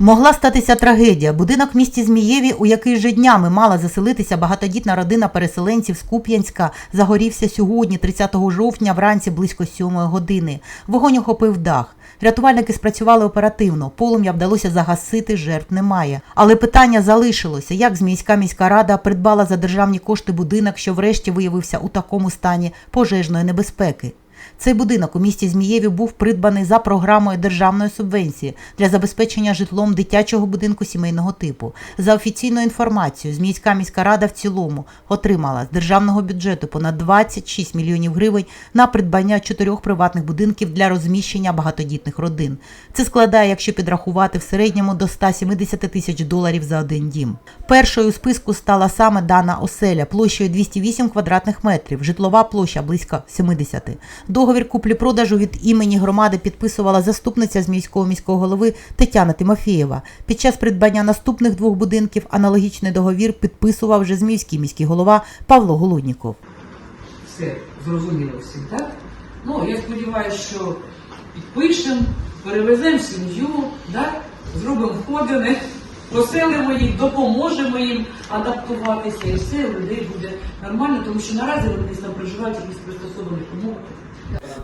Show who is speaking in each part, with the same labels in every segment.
Speaker 1: Могла статися трагедія. Будинок в місті Змієві, у який же днями мала заселитися багатодітна родина переселенців з Куп'янська, загорівся сьогодні, 30 жовтня, вранці близько 7 години. Вогонь охопив дах. Рятувальники спрацювали оперативно. Полум'я вдалося загасити, жертв немає. Але питання залишилося: як Зміївська міська рада придбала за державні кошти будинок, що врешті виявився у такому стані пожежної небезпеки. Цей будинок у місті Змієві був придбаний за програмою державної субвенції для забезпечення житлом дитячого будинку сімейного типу. За офіційною інформацією, Зміївська міська рада в цілому отримала з державного бюджету понад 26 мільйонів гривень на придбання чотирьох приватних будинків для розміщення багатодітних родин. Це складає, якщо підрахувати в середньому до 170 тисяч доларів за один дім. Першою у списку стала саме дана оселя площею 208 квадратних метрів, житлова площа близько 70. Договір куплі-продажу від імені громади підписувала заступниця з міського міського голови Тетяна Тимофєєва. Під час придбання наступних двох будинків аналогічний договір підписував вже зміївський міський голова Павло Голодніков.
Speaker 2: все зрозуміло всім, так? Ну, я сподіваюся, що підпишемо, перевеземо сім'ю, зробимо входини, поселимо їх, допоможемо їм адаптуватися, і все у людей буде нормально, тому що наразі вони там проживають в якихось пристосованих умовах.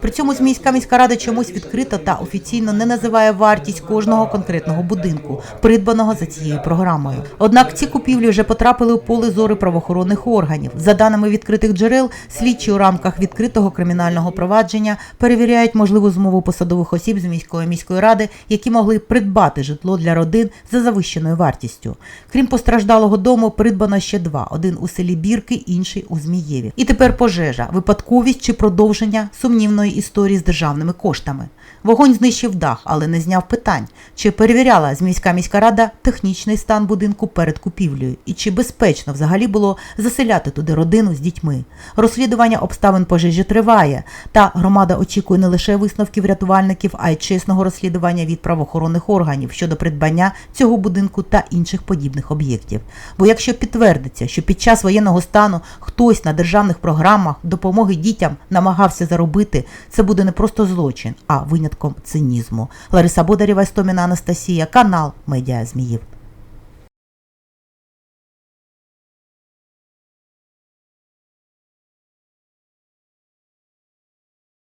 Speaker 1: При цьому Зміївська міська рада чомусь відкрито та офіційно не називає вартість кожного конкретного будинку, придбаного за цією програмою. Однак ці купівлі вже потрапили у поле зору правоохоронних органів. За даними відкритих джерел, слідчі у рамках відкритого кримінального провадження перевіряють можливу змову посадових осіб з міської міської ради, які могли придбати житло для родин за завищеною вартістю. Крім постраждалого дому, придбано ще два: один у селі Бірки, інший у Змієві. І тепер пожежа, випадковість чи продовження сумнівної історії з державними коштами. Вогонь знищив дах, але не зняв питань, чи перевіряла Зміївська міська рада технічний стан будинку перед купівлею, і чи безпечно взагалі було заселяти туди родину з дітьми. Розслідування обставин пожежі триває, та громада очікує не лише висновків рятувальників, а й чесного розслідування від правоохоронних органів щодо придбання цього будинку та інших подібних об'єктів. Бо якщо підтвердиться, що під час воєнного стану хтось на державних програмах допомоги дітям намагався заробити, це буде не просто злочин, а винятком цинізму. Лариса Бодарєва, Істоміна Анастасія, канал Медіа Зміїв.